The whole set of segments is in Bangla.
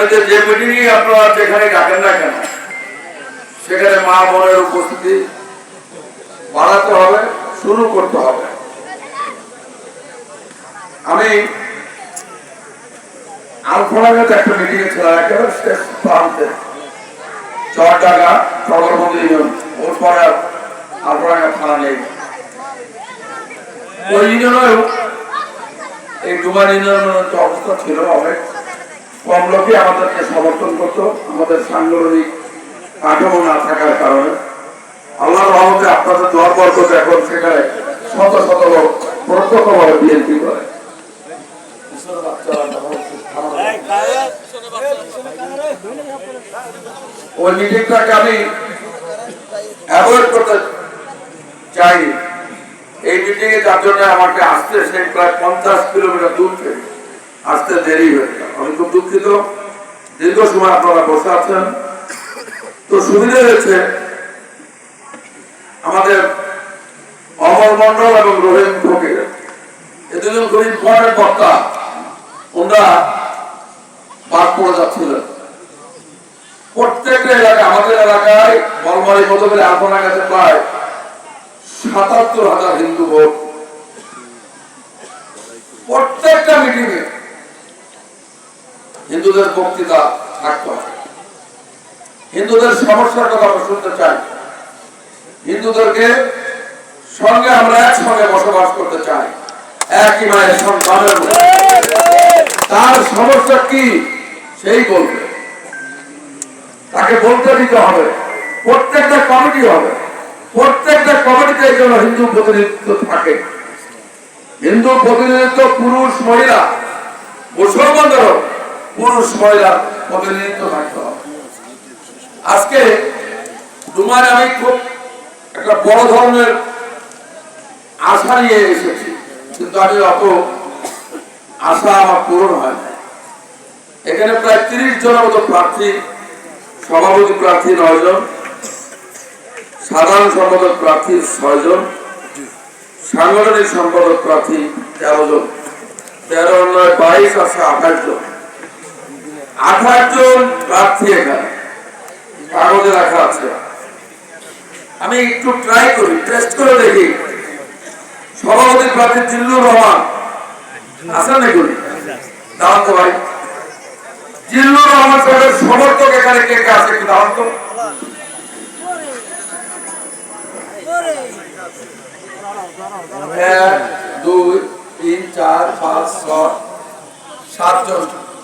আগামীতে যে মিটিংই আপনারা যেখানে ডাকেন না কেন, সেখানে মা বোনের উপস্থিতি বাড়াতে হবে, শুরু করতে হবে। আমি আলফালাগাতে একটা মিটিং ছিলাম, একেবারে শেষ প্রান্তে। ওর পরে থানা নেই। ওই এই ইউনিয়নের অবস্থা ছিল অনেক। কম লোকই আমাদেরকে সমর্থন করতো, আমাদের সাংগঠনিক কাঠামো না থাকার কারণে। আল্লাহ রহমতে আপনাদের দোয়ার বরকত এখন সেখানে শত শত লোক প্রত্যক্ষভাবে বিএনপি করে। ওই মিটিংটাকে আমি অ্যাভয়েড করতে চাই। এই মিটিং এ যার জন্য আমাকে আসতে সেই প্রায় পঞ্চাশ কিলোমিটার দূর থেকে আসতে দেরি হয়ে গেল। আমি খুব দুঃখিত। দীর্ঘ সময় আপনারা বসে আছেন। তো সুবিধা হয়েছে, আমাদের অমর মন্ডল এবং রহিম ফকির, এ দুজন খুব ইম্পর্টেন্ট বক্তা। ওনারা বাদ পড়ে যাচ্ছিলেন। প্রত্যেকটা এলাকায়, আমাদের এলাকায় বলমারি মতো করে আপনার কাছে প্রায় সাতাত্তর হাজার হিন্দু ভোট। প্রত্যেকটা মিটিং এ হিন্দুদের বক্তৃতা থাকতে হবে হিন্দুদের সমস্যার কথা আমরা শুনতে চাই। হিন্দুদেরকে সঙ্গে আমরা একসঙ্গে বসবাস করতে চাই। একই মায়ের সন্তানের তার সমস্যা কি, সেই বলবে। তাকে বলতে দিতে হবে। প্রত্যেকটা কমিটি হবে। প্রত্যেকটা কমিটিতে জন্য হিন্দু প্রতিনিধিত্ব থাকে। হিন্দু প্রতিনিধিত্ব পুরুষ, মহিলা, মুসলমানদেরও। পুরুষ মহিলা প্রতিনিধিত্ব থাকতে হবে। আজকে তোমার আমি খুব একটা বড় ধরনের আশা নিয়ে এসেছি, কিন্তু আমি অত আশা আমার পূরণ হয় না এখানে প্রায় তিরিশ জনের মতো প্রার্থী, সভাপতি প্রার্থী নয় জন, সাধারণ সম্পাদক প্রার্থী ছয় জন, সাংগঠনিক সম্পাদক প্রার্থী তেরো জন, তেরো নয় বাইশ আছে আঠাশ জন। আঠাশ জন প্রার্থী এখানে। কাগজে রাখা আছে। আমি একটু ট্রাই করি টেস্ট করে দেখি। সভাপতি প্রার্থী জিল্লুর রহমান। আছেন নাকি? দাঁড়ান তো ভাই। জিল্লুর রহমান সাহেবের সমর্থক এখানে কে কে আছে একটু দাঁড়ান তো। এক, দুই, তিন, চার, পাঁচ, ছয় সাতজন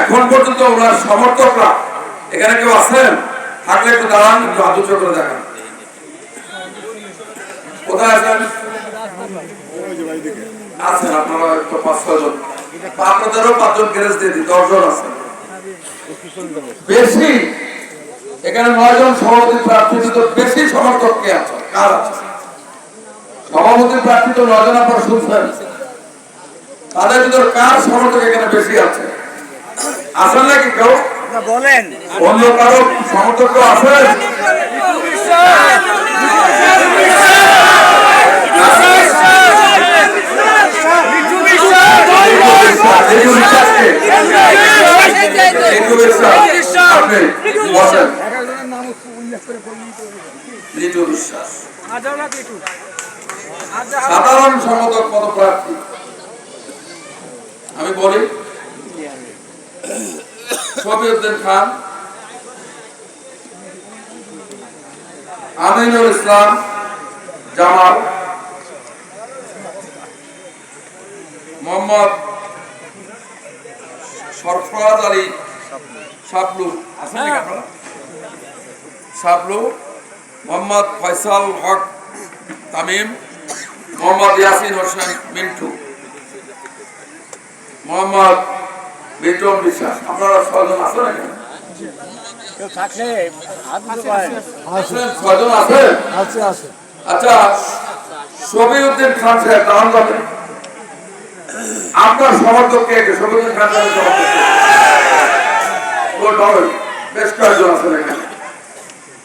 এখন পর্যন্ত ওনার সমর্থকরা, এখানে কেউ আছেন? থাকলে একটু দাঁড়ান, একটু হাত উঁচু করে দেখান। কোথায় আছেন? আছেন, আপনারা পাঁচ জন। আপনাদেরও পাঁচজন গ্যারেজ দিয়ে দিই, দশজন আছেন। বেশি। এখানে নয় জন সভাপতি প্রার্থী তো বেশি সমর্থক কে আছে? কার আছে? সভাপতি প্রার্থী তো নয় জন আপনারা শুনছেন। তাদের ভিতর কার সমর্থক এখানে বেশি আছে? আছেন নাকি কেউ? বলেন। অন্য কারও সমর্থক কেউ আছে? লিটু বিশ্বাস! লিটু বিশ্বাস। সাধারণ সম্পাদক পদপ্রার্থী। আমি বলি শফিউদ্দিন খান আমিনুল ইসলাম জামাল মোহাম্মদ সরফরাজ আলী সাবলু আছেন আপনারা? সাবলু মোহাম্মদ ফয়সাল হক তামিম, মোহাম্মদ ইয়াসিন হোসেন মিন্টু, মোহাম্মদ বিক্রম বিশ্বাস আপনারা ছজন আছেন আছেন? আচ্ছা আপনার সমর্থক কে সমর্থক বেশ কয়েকজন আছেন এখানে।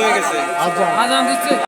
কামিল আচ্ছা